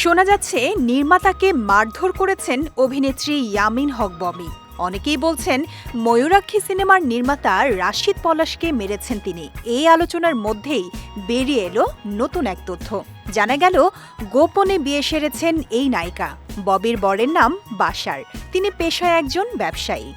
শোনা যাচ্ছে নির্মাতাকে মারধর করেছেন অভিনেত্রী ইয়ামিন হক ববি। অনেকেই বলছেন ময়ূরাক্ষী সিনেমার নির্মাতা রাশিদ পলাশকে মেরেছেন তিনি। এই আলোচনার মধ্যেই বেরিয়ে এলো নতুন এক তথ্য। জানা গেল, গোপনে বিয়ে সেরেছেন এই নায়িকা। ববির বরের নাম বাসার। তিনি পেশায় একজন ব্যবসায়ী।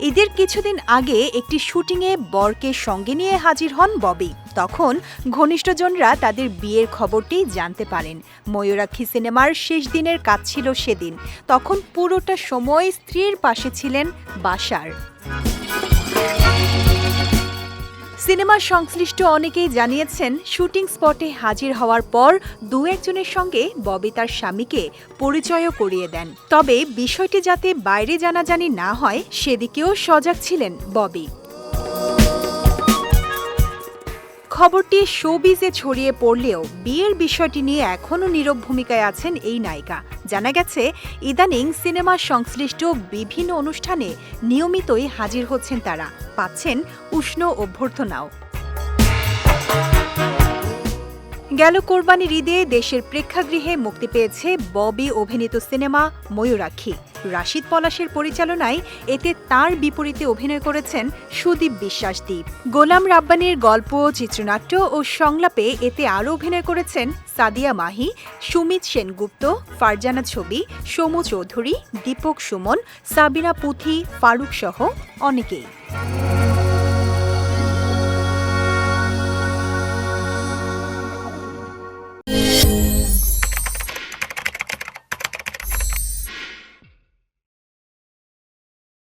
ঈদের কিছুদিন আগে একটি শুটিংয়ে বরকে সঙ্গে নিয়ে হাজির হন ববি। তখন ঘনিষ্ঠজনরা তাদের বিয়ের খবরটি জানতে পারেন। ময়ূরাক্ষী সিনেমার শেষ দিনের কাজ ছিল সেদিন। তখন পুরোটা সময় স্ত্রীর পাশে ছিলেন বাসার। সিনেমার সংশ্লিষ্ট অনেকেই জানিয়েছেন, শুটিং স্পটে হাজির হওয়ার পর দু একজনের সঙ্গে ববি তার স্বামীকে পরিচয়ও করিয়ে দেন। তবে বিষয়টি যাতে বাইরে জানাজানি না হয়, সেদিকেও সজাগ ছিলেন ববি। খবরটি শোবিজে ছড়িয়ে পড়লেও বিয়ের বিষয়টি নিয়ে এখনও নীরব ভূমিকায় আছেন এই নায়িকা। জানা গেছে, ইদানিং সিনেমা সংশ্লিষ্ট বিভিন্ন অনুষ্ঠানে নিয়মিতই হাজির হচ্ছেন তারা। পাচ্ছেন উষ্ণ অভ্যর্থনাও। গেল কোরবানির ঈদে দেশের প্রেক্ষাগৃহে মুক্তি পেয়েছে ববি অভিনীত সিনেমা ময়ূরাক্ষী। রাশিদ পলাশের পরিচালনায় এতে তার বিপরীতে অভিনয় করেছেন সুদীপ বিশ্বাস দ্বীপ গোলাম রাব্বানির গল্প, চিত্রনাট্য ও সংলাপে এতে আরও অভিনয় করেছেন সাদিয়া মাহি, সুমিত সেনগুপ্ত, ফারজানা ছবি, সমু চৌধুরী, দীপক সুমন, সাবিনা পুথি, ফারুক সহ অনেকেই।